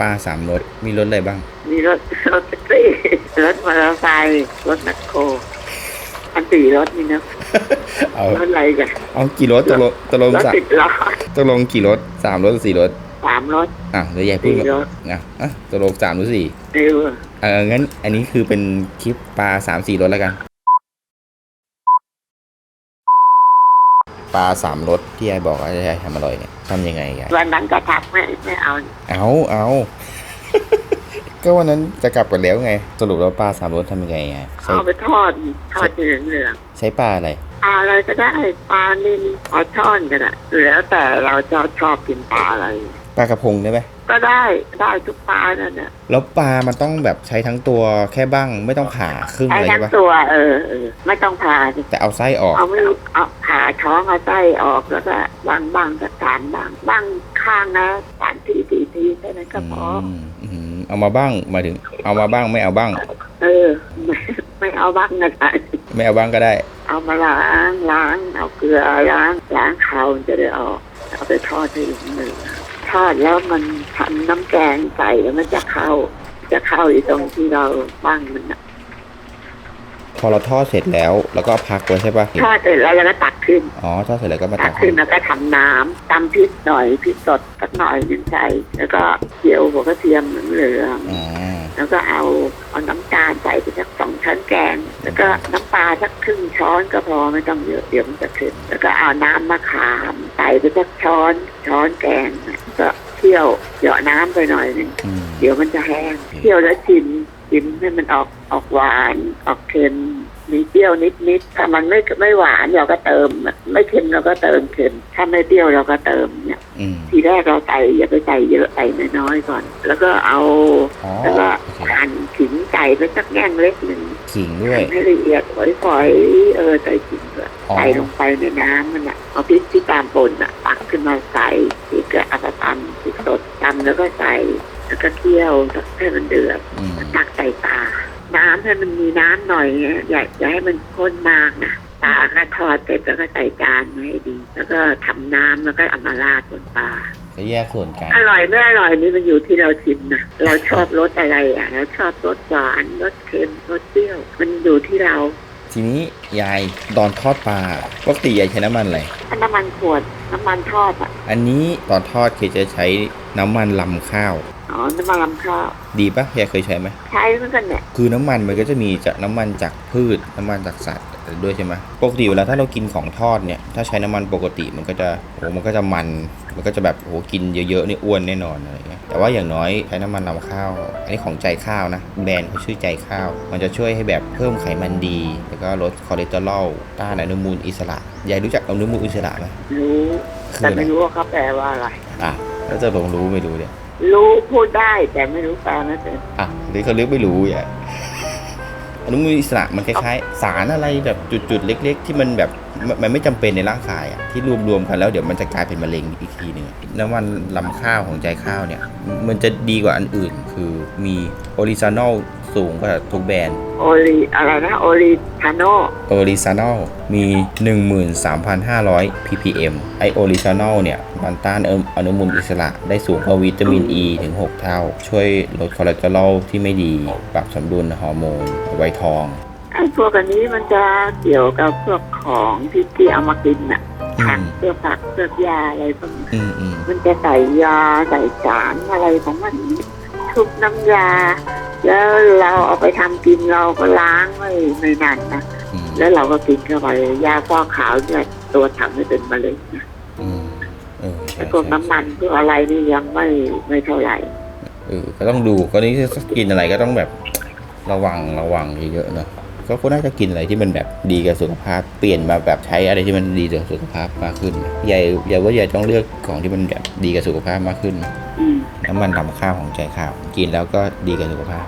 ปลาสามรสมีรสอะไรบ้าง มีรถรถแท็กซี่รถมอเตอร์ไซค์รถแมคโครอันสี่รถนี่นะเอารถอะไรกันเอากี่รสตกลงตกลงรถสามติดล้อตกลงกี่รสสามรสหรือสี่รสสามรถ อะเดี๋ยวยายพูดสี่ก่อนรถ อะอะตกลงสามหรือสี่เร็วเอองั้นอันนี้คือเป็นคลิปปลาสามสี่รสแล้วกัน ปลาสามรสที่ยายบอกว่ายายทำอร่อยเนี่ยทำยังไงยายวันนั้นก็ทักไม่ไม่เอาเอาเอาก็วันนั้นจะกลับกันแล้วไง สรุปแล้วปลาสามรสทำยังไงไงใช้เอาไปทอดทอดเหลืองเหลืองใช้ปลาอะไรๆปลาอะไรก็ได้ปลานิ่มปลาช่อนก็ได้แล้วแต่เราชอบชอบกินปลาอะไร ปลากระพงได้ไหมก็ได้ได้ทุกปลานั่นน่ะแล้วปลามันต้องแบบใช้ทั้งตัวแค่บ้างไม่ต้องผ่าครึ่งใช้อะไรทั้ใช่งปะตัวเออเออไม่ต้องผ่าดิแต่เอาไส้ออก เอาไม่เอาผ่าท้องเอาไส้ออกแล้วก็บางบางก็สามบางบางข้างนะสามทีสี่ทีแค่นั้นก็พออมอืมเอามาบ้างหมายถึง เอามาบ้างไม่เอาบ้าง เออไม่ไม่เอาบ้างนะจ๊ะไม่เอาบ้างก็ได้ เอามาล้างล้าง เอาเกลือล้างล้างเขามันจะได้ออก เอาไปทอดให้เหลือง ทอดแล้วมันทำน้ำแกงใส่แล้วมันจะเข้า จะเข้าอยู่ตรงที่เราบ้างมันน่ะพอเราทอดเสร็จแล้วแล้วก็พักไว้ใช่ปะทอดเสร็จแล้วเราก็ตักขึ้นอ๋อทอดเสร็จแล้วก็มาตัตักกขึ้นแล้วก็ทำน้ำตำพริกหน่อยพริกสดสักหน่อยหนึงใส่แล้วก็เจียวหัวกระเทียมเหลืองอ๋อๆ แล้วก็เอาเอาน้ำตาลใส่ไปสักสองช้อนแกง แล้วก็น้ำปลาสักครึ่งช้อนก็พอไม่ต้องเยอะเดี๋ยวมันจะเค็มแล้วก็เอาน้ำมะขามใส่ไปสักช้อนช้อนแกงก็เคี่ยวเหยาะน้ำไปหน่อยหนึงอืมเดี๋ยวมันจะแห้งเคี่ยวแล้วชิมชิมให้มันออกออกหวานออกเค็มมีเปรี้ยวนิดๆ ถ้ามันไม่ไม่หวานเราก็เติม ไม่เค็มเราก็เติมเค็ม ถ้าไม่เปรี้ยวเราก็เติมเนี่ยอืมทีแรกเราใส่อย่าไปใส่เยอะใส่น้อยๆก่อน แล้วก็เอาอ๋อแล้วก็โอเค หั่นขิงใส่ไปสักแง่งเล็กหนึ่งขิงด้วยหั่นให้ละเอียดฝอยๆเออใส่ขิงด้วยอ๋อใส่ลงไปในน้ำมันอะเอาพริกที่ตามป่นอะตักขึ้นมาใส่พริกก็เอาไปตำพริกสดตำแล้วก็ใส่แล้วก็เคี่ยวให้มันเดือดอืมตักใส่ปลาน้ำให้มันมีน้ำหน่อยนะอย่าอย่าให้มันข้นมากนะปลาก็ทอดเสร็จแล้วก็ใส่จานมาให้ดี แล้วก็ทำน้ำแล้วก็เอามาราดบนปลา จะแยกส่วนกัน อร่อยไม่อร่อยนี่มันอยู่ที่เราชิมนะเราชอบรสอะไรอะเราชอบรสหวานรสเค็มรสเปรี้ยว มันอยู่ที่เรา ทีนี้ยายตอนทอดปลาปกติยายใช้น้ำมันอะไรถ้าน้ำมันขวดน้ำมันทอดอะ อันนี้ตอนทอดเคยจะใช้น้ำมันลำข้าว อ๋อ น้ำมันลำข้าว ดีปะยายเคยใช้ไหมใช้เหมือนกันเนี่ยคือน้ำมันมันก็จะมีจากน้ำมันจากพืช น้ำมันจากสัตว์ด้วยใช่ไหมปกติเวลาถ้าเรากินของทอดเนี่ย ถ้าใช้น้ำมันปกติมันก็จะโอ้มันก็จะมัน มันก็จะแบบโอ้กินเยอะๆนี่อ้วนแน่นอนอะไรเงี้ย แต่ว่าอย่างน้อยใช้น้ำมันลำข้าว อันนี้ของใจข้าวนะ แบรนด์เขาชื่อใจข้าว มันจะช่วยให้แบบเพิ่มไขมันดี แล้วก็ลดคอเลสเตอรอล ต้านอนุมูลอิสระ ยายรู้จักอนุมูลอิสระไหมรู้คือแต่อะไรไม่รู้ว่าเขาแปลว่าอะไร อะ แล้วจะลงรู้ไม่รู้เนี่ย รู้พูดได้แต่ไม่รู้แปลไม่เป็นอะหรือเขาเลือกไม่รู้อย่าอนุมูลอิสระมันคล้ายๆ สารอะไรแบบจุดๆ เล็ก ๆ ที่มันแบบมันมันไม่จำเป็นในร่างกายอะที่รวมๆกันแล้วเดี๋ยวมันจะกลายเป็นมะเร็งอีกทีหนึ่งน้ำมันลำข้าวของใจข้าวเนี่ย มันจะดีกว่าอันอื่น คือมีโอริซานอล สูงกว่าทุกแบรนด์โอลีอะไรนะโอลีทาโนโอริซานอลมี 13,500 ppm ไอโอริซานอลเนี่ย มันต้านอนุมูลอิสระได้สูงกว่าวิตามินอ e ีถึง 6 เท่า ช่วยลดคอเลสเตอรอลที่ไม่ดี ปรับสมดุลฮอร์โมนไวทอง ไอ้พวกอันนี้มันจะเกี่ยวกับพวกของที่ที่เอามากินน่ะอืผักมเพื่อผักเพื่อยาอะไรพวกนี้อืมอืมมันจะใส่ยาใส่สารอะไรของมัน ทุกน้ำยา แล้วเราเอาไปทำกินเราก็ล้างไม่ไม่นานนะอืมแล้วเราก็กินเข้าไปยาฟอกขาวเนี่ยตัวทำให้เป็นมะเร็งนะอืมเออใช่ไอ้พวกใช่น้ำมันพวกอะไรนี่ยังไม่ไม่เท่าไหร่เออก็ต้องดูก็นี่ถ้ากินอะไรก็ต้องแบบระวังระวังเยอะๆเนอะก็ควรน่าจะกินอะไรที่มันแบบดีกับสุขภาพ เปลี่ยนมาแบบใช้อะไรที่มันดีกับสุขภาพมากขึ้นยายยายว่ายายต้องเลือกของที่มันแบบดีกับสุขภาพมากขึ้นอืมน้ำมันลำข้าวของใจข้าว กินแล้วก็ดีกับสุขภาพ